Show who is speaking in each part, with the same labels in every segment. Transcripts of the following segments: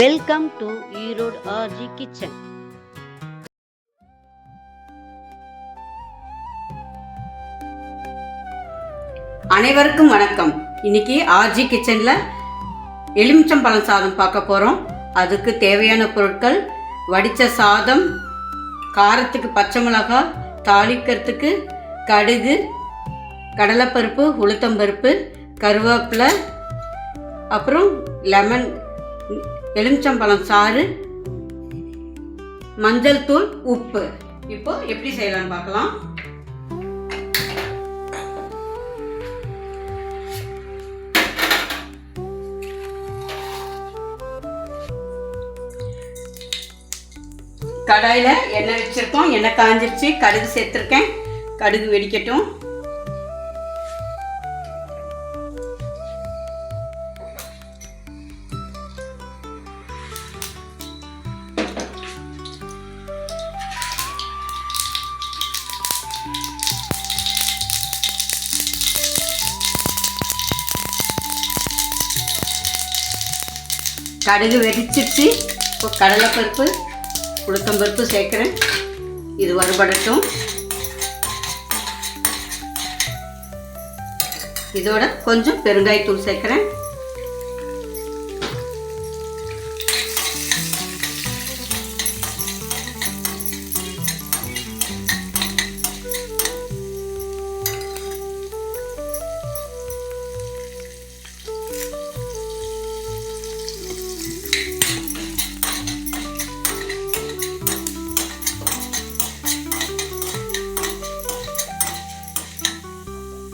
Speaker 1: Welcome to Erode RG kitchen
Speaker 2: அனைவருக்கும் வணக்கம். இன்னைக்கு ஆர்ஜி கிச்சனில் எலுமிச்சம்பழம் சாதம் பார்க்க போகிறோம் அதுக்கு தேவையான பொருட்கள் வடித்த சாதம் காரத்துக்கு பச்சை மிளகாய் தாளிக்கிறதுக்கு கடுகு கடலைப்பருப்பு உளுத்தம்பருப்பு கருவேப்பிலை அப்புறம் லெமன் எலுமிச்சம்பழம் சாறு மஞ்சள் தூள் உப்பு. இப்போ எப்படி செய்யலாம்னு பார்க்கலாம். கடாயில் எண்ணெய் வச்சுருக்கோம். எண்ணெய் காஞ்சிருச்சு. கடுகு சேர்த்துருக்கேன். கடுகு வெடிக்கட்டும். கடுகு வெடிச்சிருச்சு இப்போ கடலைப்பருப்பு உளுத்தம்பருப்பு சேர்க்குறேன். இது வறுபடட்டும். இதோட கொஞ்சம் பெருங்காயத்தூள் சேர்க்குறேன்.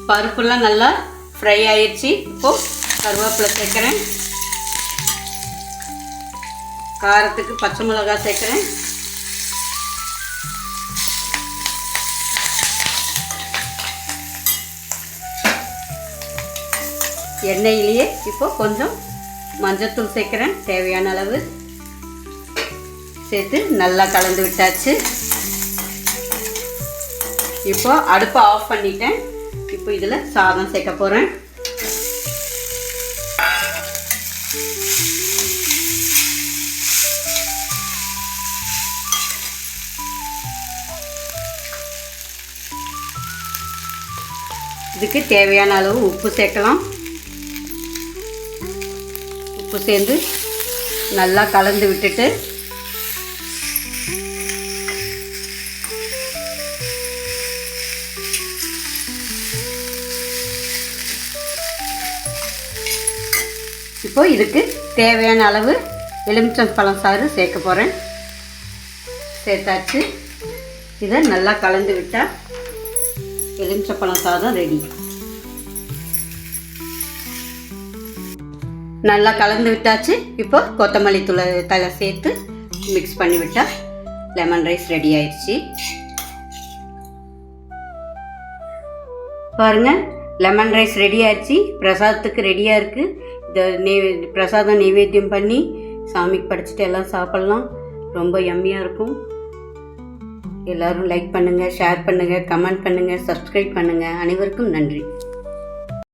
Speaker 2: பருப்புலாம் நல்லா ஃப்ரை ஆயிடுச்சு. இப்போ கருவேப்பிலை சேர்க்குறேன். காரத்துக்கு பச்சை மிளகாய் சேர்க்குறேன். எண்ணெயிலேயே இப்போ கொஞ்சம் மஞ்சத்தூள் சேர்க்குறேன். தேவையான அளவு சேர்த்து நல்லா கலந்து விட்டாச்சு. இப்போ அடுப்பை ஆஃப் பண்ணிட்டேன். இப்போ இதில் சாதம் சேர்க்க போகிறேன் இதுக்கு தேவையான அளவு உப்பு சேர்க்கலாம். உப்பு சேர்ந்து நல்லா கலந்து விட்டுட்டு இப்போ இதுக்கு தேவையான அளவு எலுமிச்சம் பழம் சாறு சேர்க்க போகிறேன் சேர்த்தாச்சு. இதை நல்லா கலந்து விட்டால் எலுமிச்சப்பழம் சாதம் ரெடி நல்லா கலந்து விட்டாச்சு. இப்போ கொத்தமல்லி தூளை தலை சேர்த்து மிக்ஸ் பண்ணி விட்டால் லெமன் ரைஸ் ரெடி ஆயிடுச்சு. பாருங்க லெமன் ரைஸ் ரெடி ஆயிடுச்சு. பிரசாதத்துக்கு ரெடியாக இருக்குது இந்த நெய் பிரசாதம் நைவேத்தியம் பண்ணி சாமிக்கு படைச்சிட்டு எல்லாம் சாப்பிட்லாம். ரொம்ப எம்மியாக இருக்கும். எல்லோரும் லைக் பண்ணுங்கள் ஷேர் பண்ணுங்கள் கமெண்ட் பண்ணுங்கள் சப்ஸ்கிரைப் பண்ணுங்கள் அனைவருக்கும் நன்றி.